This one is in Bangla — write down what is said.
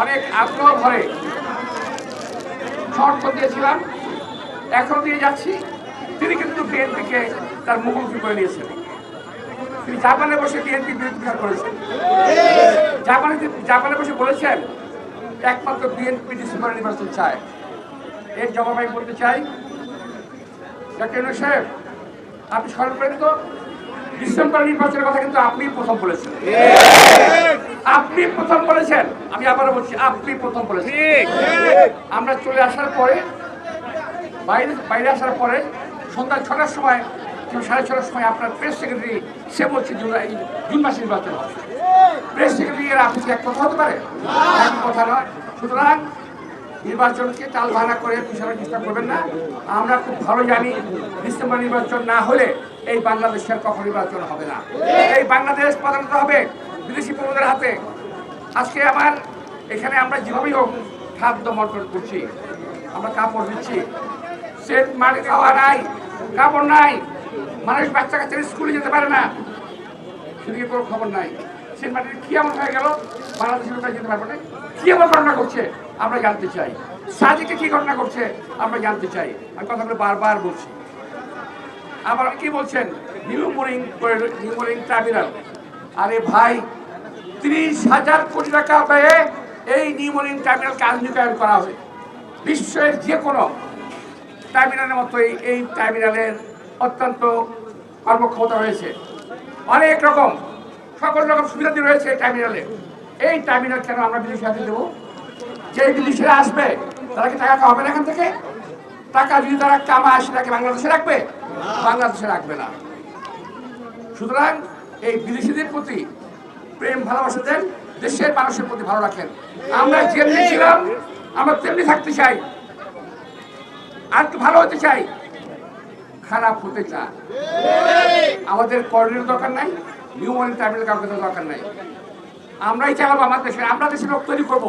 অনেক আগ্রহ ভরে শর্ত দিয়েছিলাম। এখন দিয়ে যাচ্ছি। তিনি কিন্তু বিএনপিকে তার মুখোমুখি করে নিয়েছেন। তিনি জাপানে বসে বিএনপি বিরোধিতা করেছেন। জাপানে জাপানে বসে বলেছেন, একমাত্র বিএনপি ডিসেম্বর নির্বাচন চায়। এর জবাব আমি বলতে চাই ইউনুস সাহেব, আপনি স্মরণ করেন তো, ডিসেম্বর নির্বাচনের কথা কিন্তু আপনি প্রথম বলেছেন। আপনি প্রথম বলেছেন। আমি আবারও বলছি আপনি প্রথম বলেছেন। আমরা চলে আসার পরে বাইরে বাইরে আসার পরে সন্ধ্যা ছটার সময় কিংবা সাড়ে ছটার সময় আপনার প্রেস সেক্রেটারি সে বলছে জুলাই জুন মাসে নির্বাচন হবে। প্রেস সেক্রেটারি এর আপনি এক কথা হতে পারে? এক কথা নয়। সুতরাং নির্বাচনকে টাল ভাড়া করে পিছনে চেষ্টা করবেন না। আমরা খুব ভালো জানি ডিসেম্বর নির্বাচন না হলে এই বাংলাদেশের কখন নির্বাচন হবে না। এই বাংলাদেশ প্রধানত হবে বিদেশি প্রভুদের হাতে। আজকে আমার এখানে আমরা যেভাবেই হোক খাদ্য বন্টন করছি, আমরা কাপড় দিচ্ছি। সেট মাটি খাওয়া নাই, কাপড় নাই। মানুষ বাচ্চা কাচ্চারা স্কুলে যেতে পারে না। সেদিকে কোনো খবর নাই। সেট মাটির কি এমন হয়ে গেল? বাংলাদেশের লোকরা যেতে পারবে না। কি এমন ঘটনা করছে আমরা জানতে চাই। সাজিকে কি ঘটনা করছে আমরা জানতে চাই। আমি কথাগুলো বারবার বলছি। আবার কি বলছেন? নিউ মোরিং নিউ মোরিং ট্রাইব্যুনাল। আরে ভাই, ত্রিশ হাজার কোটি টাকা ব্যয়ে এই নিউ মোরিং ট্রাইব্যুনালকে আধুনিকায়ন করা হবে। বিশ্বের যে কোনো ট্রাইব্যুনালের মতো এই ট্রাইব্যুনালের অত্যন্ত কর্মক্ষমতা রয়েছে। অনেক রকম, সকল রকম সুবিধাদি রয়েছে এই ট্রাইব্যুনালে এই ট্রাইব্যুনাল কেন আমরা বিদেশি হাতে দেবো? যে বিদেশিরা আসবে, তারা কি টাকা খাওয়াবে না এখান থেকে? টাকা যদি তারা কামায়, সেটাকে বাংলাদেশে রাখবে? বাংলাদেশে রাখবে না। সুতরাং এই বিদেশিদের প্রতি প্রেম ভালোবাসা দেন দেশের মানুষের প্রতি ভালো রাখেন। আমরা যেমনি ছিলাম আমরা তেমনি থাকতে চাই। আর একটু ভালো হতে চাই। খারাপ হতে চাই আমাদের করণের দরকার নাই নিউ মর্নিং ট্রাইবেল কাউকে দরকার নাই। আমরাই চালাবো আমার দেশে আমরা দেশে লোক তৈরি করব।